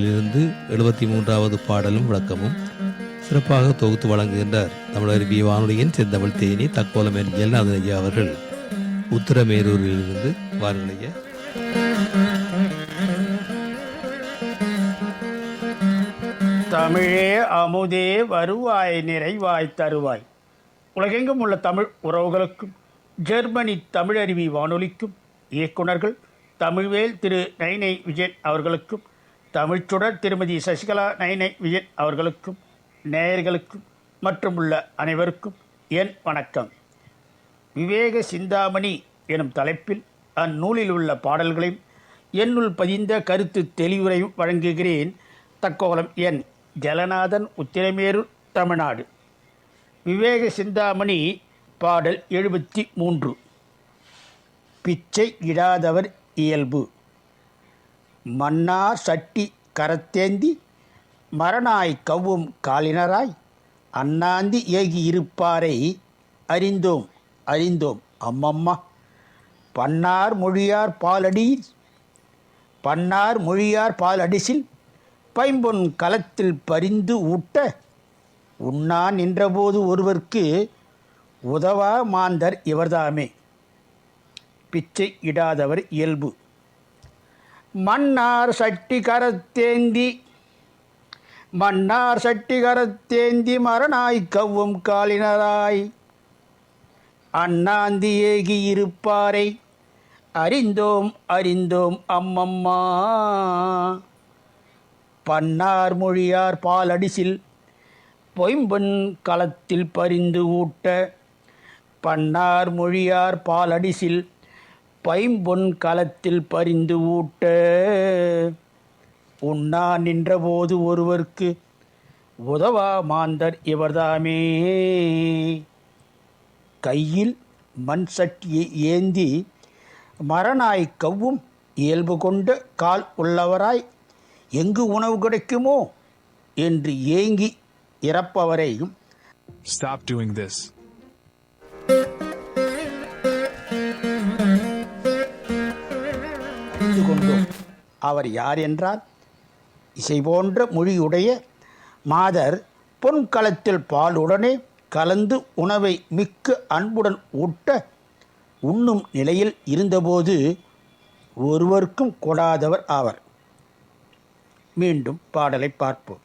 இருந்து எழுபத்தி மூன்றாவது பாடலும் விளக்கமும் சிறப்பாக தொகுத்து வழங்குகின்றார். தமிழர் பி வானொலியின் செந்தமிழ் தேனி தக்கோலம் என் ஜெல்நாதன் ஐயா அவர்கள். உத்தரமேரூரிலிருந்து வாருங்கள் ஐயா தமிழே அமுதே வருவாய் நிறைவாய் தருவாய். உலகெங்கும் உள்ள தமிழ் உறவுகளுக்கும் ஜெர்மனி தமிழருவி வானொலிக்கும் இயக்குனர்கள் தமிழ்வேல் திரு நைனை விஜயன் அவர்களுக்கும் தமிழ்ச்சுடர் திருமதி சசிகலா நைனை விஜயன் அவர்களுக்கும் நேயர்களுக்கும் மற்றும் உள்ள அனைவருக்கும் என் வணக்கம். விவேக சிந்தாமணி எனும் தலைப்பில் அந்நூலில் உள்ள பாடல்களையும் என்னுள் பதிந்த கருத்து தெளிவுரையும் வழங்குகிறேன் தக்கோலம் என் ஜலநாதன் உத்திரமேரூர் தமிழ்நாடு. விவேக சிந்தாமணி பாடல் எழுபத்தி மூன்று. பிச்சை இடாதவர் இயல்பு. மன்னார் சட்டி கரத்தேந்தி மரணாய் கவ்வும் காலினராய் அண்ணாந்தி ஏகி இருப்பாரை அறிந்தோம் அறிந்தோம். அம்மம்மா பன்னார் மொழியார் பாலடி பன்னார் மொழியார் பாலடிசில் பைம்பொன் களத்தில் பரிந்து ஊட்ட உண்ணா நின்றபோது ஒருவர்க்கு உதவா மாந்தர் இவர்தாமே. பிச்சை இடாதவர் இயல்பு. மன்னார் சட்டி கரத்தேந்தி. மன்னார் சட்டி கரத்தேந்தி மரணாய் கவ்வும் காலினராய். அண்ணாந்தி ஏகி இருப்பாரை அறிந்தோம் அறிந்தோம் அம்மம்மா. பன்னார் மொழியார் பாலடிசில் பொய்ம்பெண் களத்தில் பரிந்து ஊட்ட பன்னார் மொழியார் பாலடிசில் பைம்பொன் களத்தில் பறிந்து ஊட்ட. உண்ணா நின்றபோது ஒருவர்க்கு உதவா மாந்தர் இவர்தாமே. கையில் மண் சட்டியை ஏந்தி மரநாய் கவ்வும் இயல்பு கொண்ட கால் உள்ளவராய் எங்கு உணவு கிடைக்குமோ? என்று ஏங்கி இறப்பவரையும் Stop doing this. அவர் யார் என்றால் இசை போன்ற மொழியுடைய மாதர் பொன்களத்தில் பாலுடனே கலந்து உணவை மிக்க அன்புடன் ஊட்ட உண்ணும் நிலையில் இருந்தபோது ஒருவருக்கும் கொடாதவர் ஆவர். மீண்டும் பாடலை பார்ப்போம்.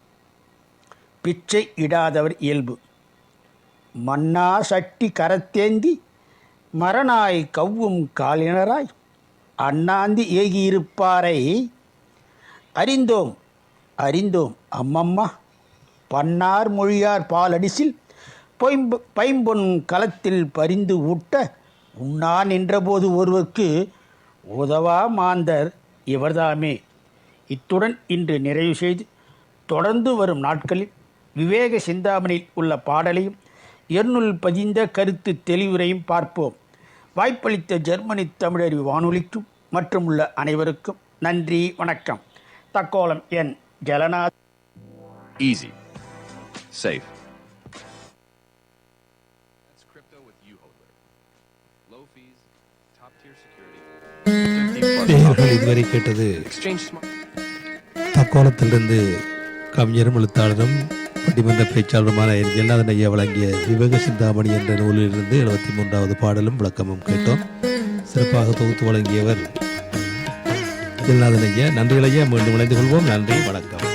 பிச்சை இடாதவர் இயல்பு. மன்னா சட்டி கரத்தேந்தி மரநாய் கவ்வும் காலினராய் அண்ணாந்தி ஏகியிருப்பாரை அறிந்தோம். அறிந்தோம். அம்மம்மா பன்னார் மொழியார் பாலடிசில் பொய்ம்பு பைம்பொன் களத்தில் பரிந்து ஊட்ட உண்ணா நின்றபோது ஒருவருக்கு உதவா மாந்தர் இவர்தாமே. இத்துடன் இன்று நிறைவு செய்து தொடர்ந்து வரும் நாட்களில் விவேக சிந்தாமணியில் உள்ள பாடலையும் என்னுள் பதிந்த கருத்து தெளிவுரையும் பார்ப்போம். வாய்ப்பளித்த ஜெர்மனி தமிழறிவு வானொலிக்கும் மற்றும் உள்ள அனைவருக்கும் நன்றி வணக்கம். தக்கோலம் என் ஜலநாத். 50 plus நேயர்கள் இதுவரை கேட்டது. தக்கோலத்திலிருந்து கவிஞரும் எழுத்தாளரும் பட்டிமன்ற பேச்சாளருமான என் ஜெல்லாதன் ஐயா வழங்கிய விவேக சிந்தாமணி என்ற நூலிலிருந்து எழுபத்தி மூன்றாவது பாடலும் விளக்கமும் கேட்டோம். சிறப்பாக தொகுத்து வழங்கியவர் ஜெல்லாதன் ஐயா. நன்றிகள் மீண்டும் இணைந்து கொள்வோம். நன்றி. வணக்கம்.